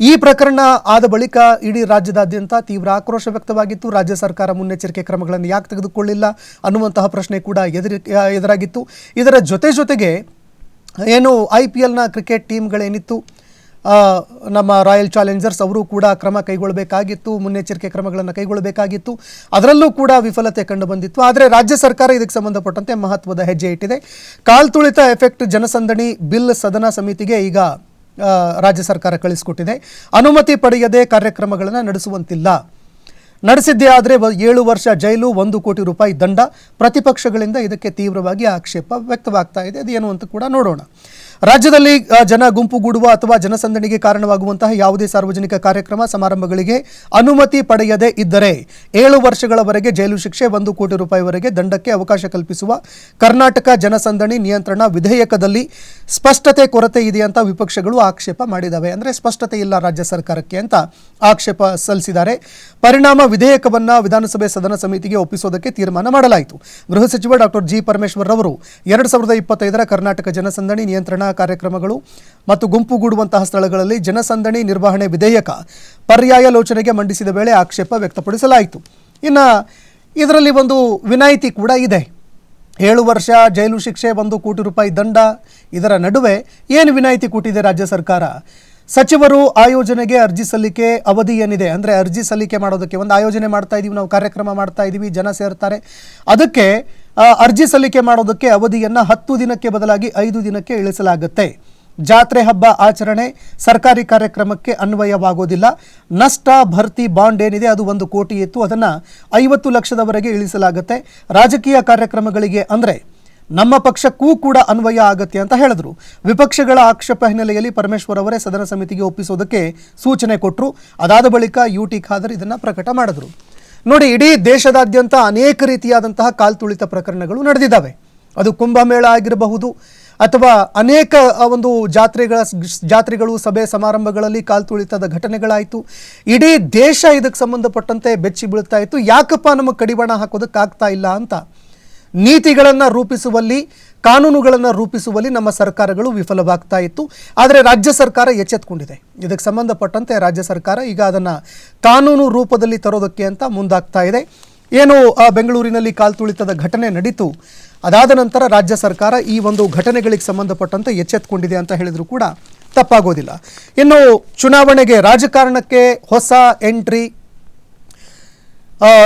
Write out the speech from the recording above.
ಈ ಪ್ರಕರಣ ಆದ ಬಳಿಕ ಇಡೀ ರಾಜ್ಯದಾದ್ಯಂತ ತೀವ್ರ ಆಕ್ರೋಶ ವ್ಯಕ್ತವಾಗಿತ್ತು. ರಾಜ್ಯ ಸರ್ಕಾರ ಮುನ್ನೆಚ್ಚರಿಕೆ ಕ್ರಮಗಳನ್ನು ಯಾಕೆ ತೆಗೆದುಕೊಳ್ಳಿಲ್ಲ ಅನ್ನುವಂತಹ ಪ್ರಶ್ನೆ ಕೂಡ ಎದುರಿ, ಎದುರಾಗಿತ್ತು. ಇದರ ಜೊತೆ ಜೊತೆಗೆ ಏನು ಐ ಪಿ ಎಲ್ನ ಕ್ರಿಕೆಟ್ ಟೀಮ್ಗಳೇನಿತ್ತು ನಮ್ಮ ರಾಯಲ್ ಚಾಲೆಂಜರ್ಸ್ ಅವರು ಕೂಡ ಕ್ರಮ ಕೈಗೊಳ್ಳಬೇಕಾಗಿತ್ತು, ಮುನ್ನೆಚ್ಚರಿಕೆ ಕ್ರಮಗಳನ್ನು ಕೈಗೊಳ್ಳಬೇಕಾಗಿತ್ತು. ಅದರಲ್ಲೂ ಕೂಡ ವಿಫಲತೆ ಕಂಡು ಬಂದಿತ್ತು. ಆದರೆ ರಾಜ್ಯ ಸರ್ಕಾರ ಇದಕ್ಕೆ ಸಂಬಂಧಪಟ್ಟಂತೆ ಮಹತ್ವದ ಹೆಜ್ಜೆ ಇಟ್ಟಿದೆ. ಕಾಲ್ತುಳಿತ ಎಫೆಕ್ಟ್ ಜನಸಂದಣಿ ಬಿಲ್ ಸದನ ಸಮಿತಿಗೆ ಈಗ ರಾಜ್ಯ ಸರ್ಕಾರ ಕಳಿಸಿಕೊಟ್ಟಿದೆ. ಅನುಮತಿ ಪಡೆಯದೆ ಕಾರ್ಯಕ್ರಮಗಳನ್ನು ನಡೆಸುವಂತಿಲ್ಲ. ನಡೆಸಿದ್ದೇ ಆದರೆ ಏಳು ವರ್ಷ ಜೈಲು, ಒಂದು ಕೋಟಿ ರೂಪಾಯಿ ದಂಡ. ಪ್ರತಿಪಕ್ಷಗಳಿಂದ ಇದಕ್ಕೆ ತೀವ್ರವಾಗಿ ಆಕ್ಷೇಪ ವ್ಯಕ್ತವಾಗ್ತಾ ಇದೆ. ಅದೇನು ಅಂತ ಕೂಡ ನೋಡೋಣ. ರಾಜ್ಯದಲ್ಲಿ ಜನ ಗುಂಪುಗೂಡುವ ಅಥವಾ ಜನಸಂದಣಿಗೆ ಕಾರಣವಾಗುವಂತಹ ಯಾವುದೇ ಸಾರ್ವಜನಿಕ ಕಾರ್ಯಕ್ರಮ, ಸಮಾರಂಭಗಳಿಗೆ ಅನುಮತಿ ಪಡೆಯದೇ ಇದ್ದರೆ ಏಳು ವರ್ಷಗಳವರೆಗೆ ಜೈಲು ಶಿಕ್ಷೆ, ಒಂದು ಕೋಟಿ ರೂಪಾಯಿವರೆಗೆ ದಂಡಕ್ಕೆ ಅವಕಾಶ ಕಲ್ಪಿಸುವ ಕರ್ನಾಟಕ ಜನಸಂದಣಿ ನಿಯಂತ್ರಣ ವಿಧೇಯಕದಲ್ಲಿ ಸ್ಪಷ್ಟತೆ ಕೊರತೆ ಇದೆ ಅಂತ ವಿಪಕ್ಷಗಳು ಆಕ್ಷೇಪ ಮಾಡಿದ್ದಾವೆ ಅಂದರೆ ಸ್ಪಷ್ಟತೆ ಇಲ್ಲ ರಾಜ್ಯ ಸರ್ಕಾರಕ್ಕೆ ಅಂತ ಆಕ್ಷೇಪ ಸಲ್ಲಿಸಿದ್ದಾರೆ. ಪರಿಣಾಮ ವಿಧೇಯಕವನ್ನ ವಿಧಾನಸಭೆ ಸದನ ಸಮಿತಿಗೆ ಒಪ್ಪಿಸೋದಕ್ಕೆ ತೀರ್ಮಾನ ಮಾಡಲಾಯಿತು. ಗೃಹ ಸಚಿವ ಡಾಕ್ಟರ್ ಜಿ ಪರಮೇಶ್ವರ್ ಅವರು ಎರಡು ಸಾವಿರದ ಇಪ್ಪತ್ತೈದರ ಕರ್ನಾಟಕ ಜನಸಂದಣಿ ನಿಯಂತ್ರಣ ಕಾರ್ಯಕ್ರಮಗಳು ಮತ್ತು ಗುಂಪುಗೂಡುವಂತಹ ಸ್ಥಳಗಳಲ್ಲಿ ಜನಸಂದಣಿ ನಿರ್ವಹಣೆ ವಿಧೇಯಕ ಪರ್ಯಾಯಲೋಚನೆಗೆ ಮಂಡಿಸಿದ ವೇಳೆ ಆಕ್ಷೇಪ ವ್ಯಕ್ತಪಡಿಸಲಾಯಿತು. ಇನ್ನು ಇದರಲ್ಲಿ ಒಂದು ವಿನಾಯಿತಿ ಕೂಡ ಇದೆ. ಏಳು ವರ್ಷ ಜೈಲು ಶಿಕ್ಷೆ, ಒಂದು ಕೋಟಿ ರೂಪಾಯಿ ದಂಡ, ಇದರ ನಡುವೆ ಏನು ವಿನಾಯಿತಿ ಕೊಟ್ಟಿದೆ ರಾಜ್ಯ ಸರ್ಕಾರ? ಸಚಿವರು ಆಯೋಜನೆಗೆ ಅರ್ಜಿ ಸಲ್ಲಿಕೆ ಅವಧಿ ಏನಿದೆ? ಅಂದರೆ ಅರ್ಜಿ ಸಲ್ಲಿಕೆ ಮಾಡೋದಕ್ಕೆ ಒಂದು ಆಯೋಜನೆ ಮಾಡ್ತಾ ಇದ್ದೀವಿ ನಾವು ಕಾರ್ಯಕ್ರಮ ಮಾಡ್ತಾ ಇದ್ದೀವಿ ಜನ ಸೇರ್ತಾರೆ. ಅದಕ್ಕೆ ಅರ್ಜಿ ಸಲ್ಲಿಕೆ ಮಾಡೋದಕ್ಕೆ ಅವಧಿಯನ್ನು ಹತ್ತು ದಿನಕ್ಕೆ ಬದಲಾಗಿ ಐದು ದಿನಕ್ಕೆ ಇಳಿಸಲಾಗುತ್ತೆ. ಜಾತ್ರೆ ಹಬ್ಬ ಆಚರಣೆ ಸರ್ಕಾರಿ ಕಾರ್ಯಕ್ರಮಕ್ಕೆ ಅನ್ವಯವಾಗೋದಿಲ್ಲ. ನಷ್ಟ, ಭರ್ತಿ, ಬಾಂಡ್ ಏನಿದೆ ಅದು ಒಂದು ಕೋಟಿ ಇತ್ತು ಅದನ್ನು ಐವತ್ತು ಲಕ್ಷದವರೆಗೆ ಇಳಿಸಲಾಗುತ್ತೆ. ರಾಜಕೀಯ ಕಾರ್ಯಕ್ರಮಗಳಿಗೆ ಅಂದರೆ ನಮ್ಮ ಪಕ್ಷಕ್ಕೂ ಕೂಡ ಅನ್ವಯ ಆಗತ್ತೆ ಅಂತ ಹೇಳಿದ್ರು. ವಿಪಕ್ಷಗಳ ಆಕ್ಷೇಪ ಹಿನ್ನೆಲೆಯಲ್ಲಿ ಪರಮೇಶ್ವರ್ ಅವರೇ ಸದನ ಸಮಿತಿಗೆ ಒಪ್ಪಿಸೋದಕ್ಕೆ ಸೂಚನೆ ಕೊಟ್ಟರು ಅದಾದ ಬಳಿಕ ಯು ಟಿ ಖಾದರ್ ಇದನ್ನು ಪ್ರಕಟ ಮಾಡಿದ್ರು. ನೋಡಿ, ಇಡೀ ದೇಶದಾದ್ಯಂತ ಅನೇಕ ರೀತಿಯಾದಂತಹ ಕಾಲ್ತುಳಿತ ಪ್ರಕರಣಗಳು ನಡೆದಿದ್ದಾವೆ. ಅದು ಕುಂಭಮೇಳ ಆಗಿರಬಹುದು ಅಥವಾ ಅನೇಕ ಒಂದು ಜಾತ್ರೆಗಳ ಜಾತ್ರೆಗಳು, ಸಭೆ ಸಮಾರಂಭಗಳಲ್ಲಿ ಕಾಲ್ತುಳಿತದ ಘಟನೆಗಳಾಯಿತು. ಇಡೀ ದೇಶ ಇದಕ್ಕೆ ಸಂಬಂಧಪಟ್ಟಂತೆ ಬೆಚ್ಚಿ ಬೀಳ್ತಾ ಇತ್ತು. ಯಾಕಪ್ಪ ನಮಗೆ ಕಡಿವಾಣ ಹಾಕೋದಕ್ಕಾಗ್ತಾ ಇಲ್ಲ ಅಂತ? ನೀತಿಗಳನ್ನು ರೂಪಿಸುವಲ್ಲಿ, ಕಾನೂನುಗಳನ್ನು ರೂಪಿಸುವಲ್ಲಿ ನಮ್ಮ ಸರ್ಕಾರಗಳು ವಿಫಲವಾಗ್ತಾ ಇತ್ತು. ಆದರೆ ರಾಜ್ಯ ಸರ್ಕಾರ ಎಚ್ಚೆತ್ಕೊಂಡಿದೆ. ಇದಕ್ಕೆ ಸಂಬಂಧಪಟ್ಟಂತೆ ರಾಜ್ಯ ಸರ್ಕಾರ ಈಗ ಅದನ್ನು ಕಾನೂನು ರೂಪದಲ್ಲಿ ತರೋದಕ್ಕೆ ಅಂತ ಮುಂದಾಗ್ತಾ ಇದೆ. ಏನು ಬೆಂಗಳೂರಿನಲ್ಲಿ ಕಾಲ್ತುಳಿತದ ಘಟನೆ ನಡೀತು. ಅದಾದ ನಂತರ ರಾಜ್ಯ ಸರ್ಕಾರ ಈ ಒಂದು ಘಟನೆಗಳಿಗೆ ಸಂಬಂಧಪಟ್ಟಂತೆ ಎಚ್ಚೆತ್ಕೊಂಡಿದೆ ಅಂತ ಹೇಳಿದರೂ ಕೂಡ ತಪ್ಪಾಗೋದಿಲ್ಲ. ಇನ್ನು ಚುನಾವಣೆಗೆ ರಾಜಕಾರಣಕ್ಕೆ ಹೊಸ ಎಂಟ್ರಿ